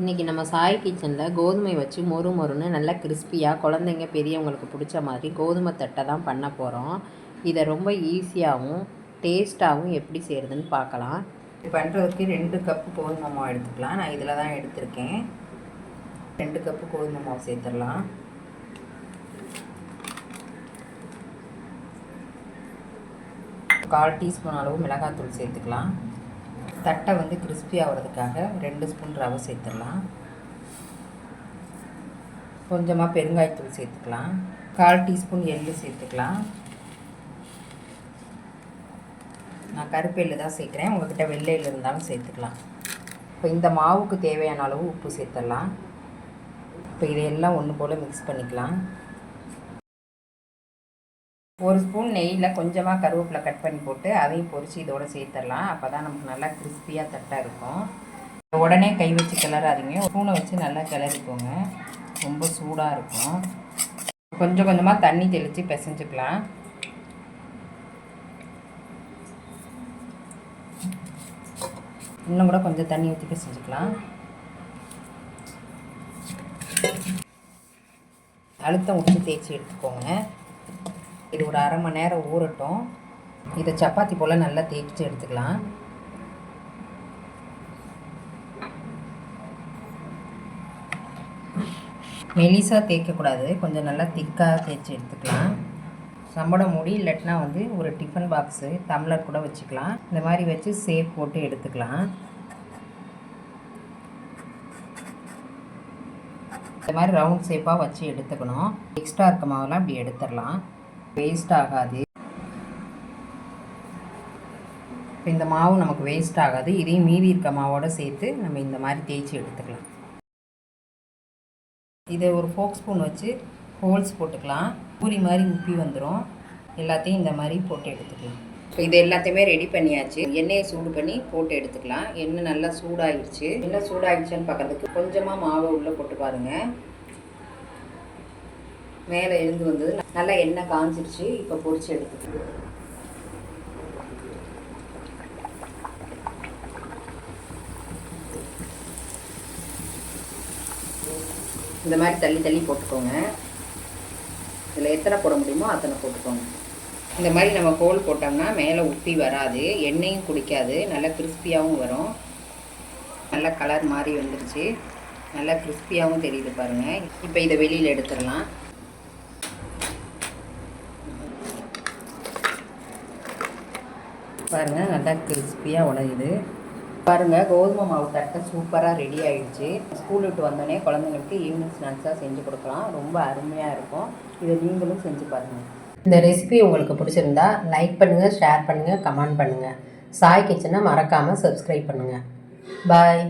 இன்றைக்கி நம்ம சாய் கிச்சனில் கோதுமை வச்சு மொறு மொறுன்னு நல்லா கிறிஸ்பியாக குழந்தைங்க பெரியவங்களுக்கு பிடிச்ச மாதிரி கோதுமை தட்டை தான் பண்ண போகிறோம் இதை ரொம்ப ஈஸியாகவும் டேஸ்ட்டாகவும் எப்படி செய்கிறதுன்னு பார்க்கலாம். இது பண்ணுறதுக்கு ரெண்டு கப்பு கோதுமை மாவு எடுத்துக்கலாம். நான் இதில் தான் எடுத்திருக்கேன். ரெண்டு கப்பு கோதுமை மாவு சேர்த்துடலாம். கால் டீஸ்பூன் அளவு மிளகாத்தூள் சேர்த்துக்கலாம். தட்டை வந்து கிறிஸ்பி ஆகிறதுக்காக ரெண்டு ஸ்பூன் ரவை சேர்த்துடலாம். கொஞ்சமாக பெருங்காயத்தூள் சேர்த்துக்கலாம். கால் டீஸ்பூன் எள்ளு சேர்த்துக்கலாம். நான் கருப்பு எள்ளு தான் சேர்க்குறேன். உங்கள்கிட்ட வெள்ளை எள்ளு இருந்தாலும் சேர்த்துக்கலாம். இப்போ இந்த மாவுக்கு தேவையான அளவு உப்பு சேர்த்துடலாம். இப்போ இதையெல்லாம் ஒன்று போல் மிக்ஸ் பண்ணிக்கலாம். ஒரு ஸ்பூன் நெய்யில் கொஞ்சமாக கருவேப்பிலை கட் பண்ணி போட்டு அதையும் பொரித்து இதோடு சேர்த்துடலாம். அப்போ தான் நமக்கு நல்லா கிறிஸ்பியாக தட்டாக இருக்கும். உடனே கை வச்சு கிளறாதீங்க. ஸ்பூனை வச்சு நல்லா கிளறிக்கோங்க. ரொம்ப சூடாக இருக்கும். கொஞ்சம் கொஞ்சமாக தண்ணி தெளித்து பிசைஞ்சுக்கலாம். இன்னும் கூட கொஞ்சம் தண்ணி ஊற்றி பிசைஞ்சுக்கலாம். அழுத்தம் விட்டு தேய்ச்சி எடுத்துக்கோங்க. இது ஒரு அரை மணி நேரம் ஊறட்டும். இதை சப்பாத்தி போல் நல்லா தேய்ச்சி எடுத்துக்கலாம். மெலிசாக தேய்க்கக்கூடாது. கொஞ்சம் நல்லா திக்காக தேய்ச்சி எடுத்துக்கலாம். சம்பட மூடி இல்லாட்டினா வந்து ஒரு டிஃபன் பாக்ஸு டம்ளர் கூட வச்சுக்கலாம். இந்த மாதிரி வச்சு சேஃப் போட்டு எடுத்துக்கலாம். இந்த மாதிரி ரவுண்ட் ஷேப்பாக வச்சு எடுத்துக்கணும். எக்ஸ்ட்ரா இருக்க மாவெல்லாம் இப்படி எடுத்துடலாம். வேஸ்ட் ஆகாது. இப்போ இந்த மாவு நமக்கு வேஸ்ட் ஆகாது. இதையும் மீதி இருக்க மாவோடு சேர்த்து நம்ம இந்த மாதிரி தேய்ச்சி எடுத்துக்கலாம். இதை ஒரு ஃபோக் ஸ்பூன் வச்சு ஹோல்ஸ் போட்டுக்கலாம். பூரி மாதிரி உப்பி வந்துடும் எல்லாத்தையும் இந்த மாதிரி போட்டு எடுத்துக்கலாம். இப்போ இது எல்லாத்தையுமே ரெடி பண்ணியாச்சு. எண்ணெயை சூடு பண்ணி போட்டு எடுத்துக்கலாம். எண்ணெய் நல்லா சூடாகிடுச்சு எண்ணெய் சூடாகிடுச்சுன்னு பார்க்கறதுக்கு கொஞ்சமாக மாவை உள்ளே போட்டு பாருங்கள் மேலே எழுந்து வந்தது. நல்லா எண்ணெய் காஞ்சிருச்சு. இப்போ பொரிச்சு எடுத்துக்கலாம். இந்த மாதிரி தள்ளி தள்ளி போட்டுக்கோங்க. இதில் எத்தனை போட முடியுமோ அத்தனை போட்டுக்கோங்க. இந்த மாதிரி நம்ம கோல் போட்டோம்னா மேலே உப்பி வராது. எண்ணெயும் குடிக்காது. நல்லா கிறிஸ்பியாகவும் வரும். நல்ல கலர் மாதிரி வந்துருச்சு. நல்லா கிறிஸ்பியாகவும் தெரியுது பாருங்கள் இப்போ இதை வெளியில் எடுத்துடலாம். பாருங்கள் நல்லா கிறிஸ்பியாக உடையுது. பாருங்கள் கோதுமை மாவு தட்டை சூப்பராக ரெடி ஆகிடுச்சு ஸ்கூல் விட்டு வந்தோடனே குழந்தைங்களுக்கு ஈவினிங் ஸ்நாக்ஸாக செஞ்சு கொடுக்கலாம். ரொம்ப அருமையாக இருக்கும். இதை நீங்களும் செஞ்சு பாருங்கள் இந்த ரெசிபி உங்களுக்கு பிடிச்சிருந்தா லைக் பண்ணுங்கள் ஷேர் பண்ணுங்கள் கமெண்ட் பண்ணுங்கள் சாய் கிச்சனை மறக்காமல் சப்ஸ்கிரைப் பண்ணுங்கள் பாய்